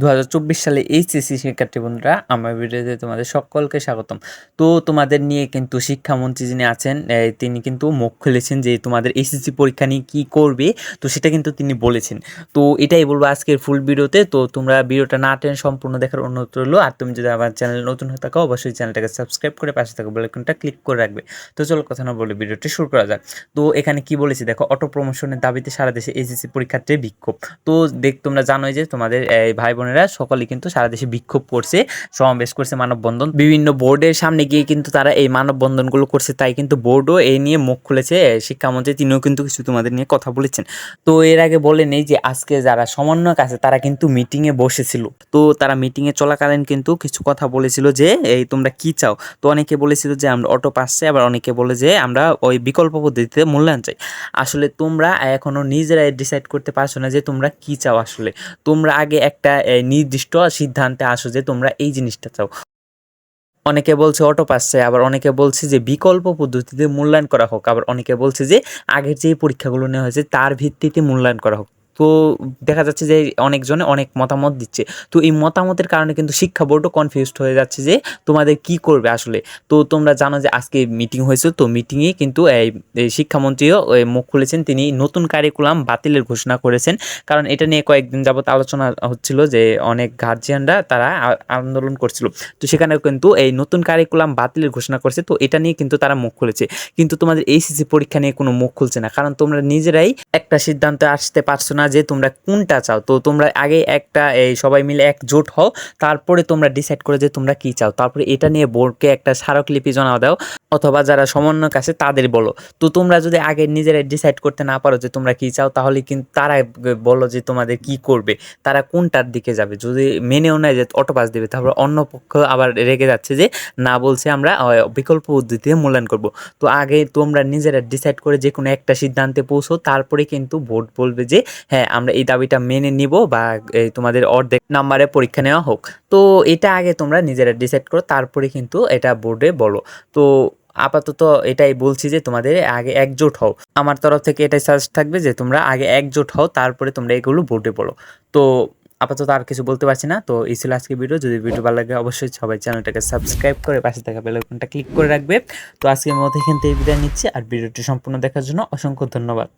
দু হাজার চব্বিশ সালে এইচএসসি শিক্ষার্থী বন্ধুরা, আমার ভিডিওতে তোমাদের সকলকে স্বাগতম। তো তোমাদের নিয়ে কিন্তু শিক্ষামন্ত্রী যিনি আছেন তিনি কিন্তু মুখ খুলেছেন যে তোমাদের এইচএসসি পরীক্ষা নিয়ে কী করবে, তো সেটা কিন্তু তিনি বলেছেন। তো এটাই বলব আজকের ফুল ভিডিওতে। তো তোমরা ভিডিওটা না টেন সম্পূর্ণ দেখার অনুরোধ রইল। আর তুমি যদি আমার চ্যানেল নতুন হয়ে থাকো, অবশ্যই চ্যানেলটাকে সাবস্ক্রাইব করে পাশে থাকো বেলাইকনটা ক্লিক করে রাখবে। তো চলো কথা না বলে ভিডিওটি শুরু করা যাক। তো এখানে কি বলেছি? দেখো অটো প্রমোশনের দাবিতে সারা দেশে এইচএসসি পরীক্ষার্থীর বিক্ষোভ। তো দেখ, তোমরা জানোই যে তোমাদের ভাই বোনেরা সকলে কিন্তু সারা দেশে বিক্ষোভ করছে, সমাবেশ করছে মানববন্ধন। বিভিন্ন বোর্ডের সামনে গিয়ে কিন্তু তারা এই মানববন্ধনগুলো করছে, তাই কিন্তু বোর্ডও এই নিয়ে মুখ খুলেছে। শিক্ষামন্ত্রী তিনিও কিন্তু কিছু তোমাদের নিয়ে কথা বলেছেন। তো এর আগে বলে নেই যে আজকে যারা সমন্বয়ক আছে, তারা কিন্তু মিটিংয়ে বসেছিল। তো তারা মিটিংয়ে চলাকালীন কিন্তু কিছু কথা বলেছিল যে, এই তোমরা কি চাও? তো অনেকে বলেছিল যে, আমরা অটো পাচ্ছে আবার অনেকে বলে যে, আমরা ওই বিকল্প পদ্ধতিতে মূল্যায়ন চাই। আসলে তোমরা এখনও নিজেরাই ডিসাইড করতে পারছ না যে তোমরা কি চাও আসলে। তোমরা আগে একটা নির্দিষ্ট সিদ্ধান্তে আসো যে তোমরা এই জিনিসটা চাও। অনেকে বলছে অটো পাচ্ছে আবার অনেকে বলছে যে বিকল্প পদ্ধতিতে মূল্যায়ন করা হোক, আবার অনেকে বলছে যে আগের যে পরীক্ষাগুলো নেওয়া হয়েছে তার ভিত্তিতে মূল্যায়ন করা হোক। তো দেখা যাচ্ছে যে অনেকজনে অনেক মতামত দিচ্ছে। তো এই মতামতের কারণে কিন্তু শিক্ষা বোর্ডও কনফিউজড হয়ে যাচ্ছে যে তোমাদের কি করবে আসলে। তো তোমরা জানো যে আজকে মিটিং হয়েছে, তো মিটিংয়ে কিন্তু এই শিক্ষামন্ত্রীও মুখ খুলেছেন। তিনি নতুন কারিকুলাম বাতিলের ঘোষণা করেছেন। কারণ এটা নিয়ে কয়েকদিন যাবত আলোচনা হচ্ছিল যে অনেক গার্জিয়ানরা তারা আন্দোলন করছিল। তো সেখানে কিন্তু এই নতুন কারিকুলাম বাতিলের ঘোষণা করছে। তো এটা নিয়ে কিন্তু তারা মুখ খুলেছে। কিন্তু তোমাদের এইচএসসি পরীক্ষা নিয়ে কোনো মুখ খুলছে না। কারণ তোমরা নিজেরাই একটা সিদ্ধান্তে আসতে পারছ না যে তোমরা কোনটা চাও। তো তোমরা আগে একটা, এই সবাই মিলে একজোট হও, তারপরে তোমরা ডিসাইড করে যে তোমরা কি চাও। তারপরে এটা নিয়ে বোর্ডকে একটা স্মারকলিপি জমা দাও। অথবা যারা সমন্বয়ক আছে, তাদের বলো। তো তোমরা যদি আগে নিজেরাই ডিসাইড করতে না পারো যে তোমরা কি চাও, তাহলে কিন্তু তারা বলো যে তোমাদের কি করবে। তারা কোনটার দিকে যাবে? যদি মেনেও নেয় যে অটো পাস দেবে, তারপর অন্য পক্ষ আবার রেগে যাচ্ছে যে না বলছে আমরা বিকল্প পদ্ধতিতে মূল্যায়ন করব। তো আগে তোমরা নিজেরা ডিসাইড করে যে কোনো একটা সিদ্ধান্তে পৌঁছো, তারপরে কিন্তু ভোট বলবে যে হ্যাঁ আমরা এই দাবিটা মেনে নিব বা তোমাদের অর্ধেক নাম্বারে পরীক্ষা নেওয়া হোক। তো এটা আগে তোমরা নিজেরা ডিসাইড করো, তারপরে কিন্তু এটা বোর্ডে বলো। তো আপাতত এটাই বলছি যে তোমাদের আগে একজোট হও। আমার তরফ থেকে এটাই সাজেস্ট থাকবে যে তোমরা আগে একজোট হও, তারপরে তোমরা এগুলো বোর্ডে পড়ো। তো আপাতত আর কিছু বলতে পারছি না। তো এই ছিল আজকে ভিডিও যদি ভিডিও ভালো লাগে অবশ্যই সবাই চ্যানেলটাকে সাবস্ক্রাইব করে পাশে থাকা বেলাইকনটা ক্লিক করে রাখবে। তো আজকের মতো এখান থেকে বিদায় নিচ্ছি। আর ভিডিওটি সম্পূর্ণ দেখার জন্য অসংখ্য ধন্যবাদ।